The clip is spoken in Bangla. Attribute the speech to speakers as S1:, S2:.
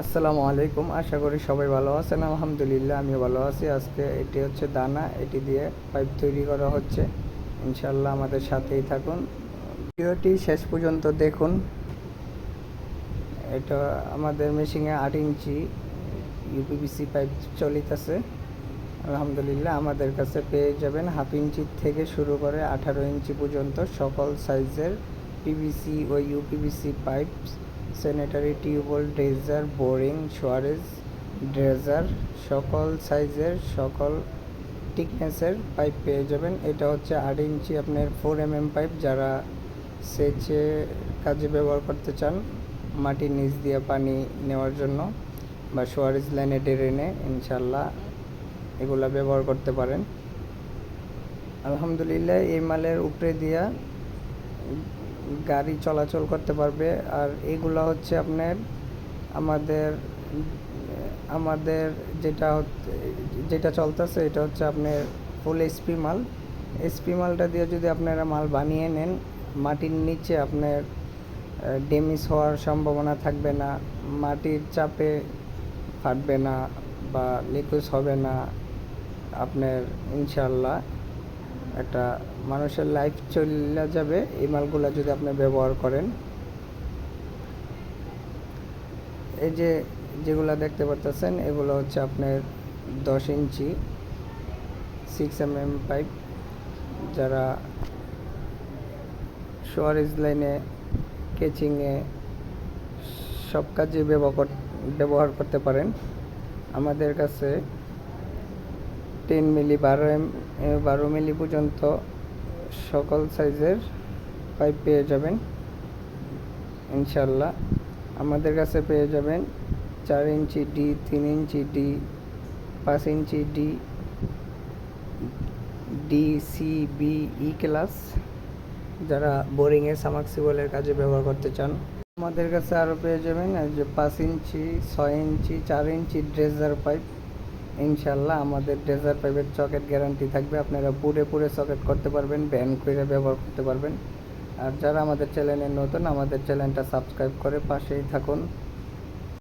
S1: আসসালামু আলাইকুম, আশা করি সবাই ভালো আছেন। আলহামদুলিল্লাহ আমি ভালো আছি। আজকে এটি হচ্ছে দানা, এটি দিয়ে পাইপ তৈরি করা হচ্ছে। ইনশাল্লাহ আমাদের সাথেই থাকুন। ভিডিওটি শেষ পর্যন্ত দেখুন। এটা আমাদের মেশিনে আট ইঞ্চি ইউপিবিসি পাইপ চলিতেছে। আলহামদুলিল্লাহ, আমাদের কাছে পেয়ে যাবেন হাফ ইঞ্চি থেকে শুরু করে আঠারো ইঞ্চি পর্যন্ত সকল সাইজের পিভিসি ও UPVC pipe sanitary tubewell dredger boring, sewerage, dredger, সকল সাইজের, সকল থিকনেসের পাইপ পেয়ে যাবেন। এটা হচ্ছে আট ইঞ্চি আপনার ফোর এম এম পাইপ। যারা সেচে কাজে ব্যবহার করতে চান, মাটির নিচ দিয়ে পানি নেওয়ার জন্য বা সোয়ারেজ লাইনে ড্রেনে ইনশাল্লাহ এগুলা ব্যবহার করতে পারেন। আলহামদুলিল্লাহ, এই মালের উপরে দিয়া গাড়ি চলাচল করতে পারবে। আর এগুলো হচ্ছে আপনার আমাদের আমাদের যেটা হচ্ছে যেটা চলতেছে এটা হচ্ছে আপনার ফুল এসপি মাল। এসপি মালটা দিয়ে যদি আপনারা মাল বানিয়ে নেন, মাটির নিচে আপনার ড্যামেজ হওয়ার সম্ভাবনা থাকবে না, মাটির চাপে ফাটবে না বা লিকুইজ হবে না, আপনার ইনশাল্লাহ একটা মানুষের লাইফ চলে যাবে, এই মালগুলো যদি আপনি ব্যবহার করেন। এই যে যেগুলো দেখতে পাচ্ছেন এগুলো হচ্ছে আপনার দশ inch six M M pipe যারা সোয়ারেজ লাইনে কেচিংয়ে সব কাজে ব্যবহার ব্যবহার করতে পারেন। আমাদের কাছে টেন মিলি বারো এম বারো মিলি পর্যন্ত সকল সাইজের পাইপ পেয়ে যাবেন। ইনশাল্লাহ আমাদের কাছে পেয়ে যাবেন চার ইঞ্চি ডি, তিন ইঞ্চি ডি, পাঁচ inch D D, C, B, E class. যারা বোরিংয়ে সামাক্সিবলের কাজে ব্যবহার করতে চান। আমাদের কাছে আরও পেয়ে যাবেন যে পাঁচ ইঞ্চি, ছয় ইঞ্চি, চার ইঞ্চি ড্রেজার পাইপ। ইনশাল্লাহ আমাদের ডেজার পাইপের চকেট গ্যারান্টি থাকবে। আপনারা পুরে পুরে চকেট করতে পারবেন ব্যান করে ব্যবহার করতে পারবেন। আর যারা আমাদের চ্যানেলে নতুন, আমাদের চ্যানেলটা সাবস্ক্রাইব করে পাশেই থাকুন।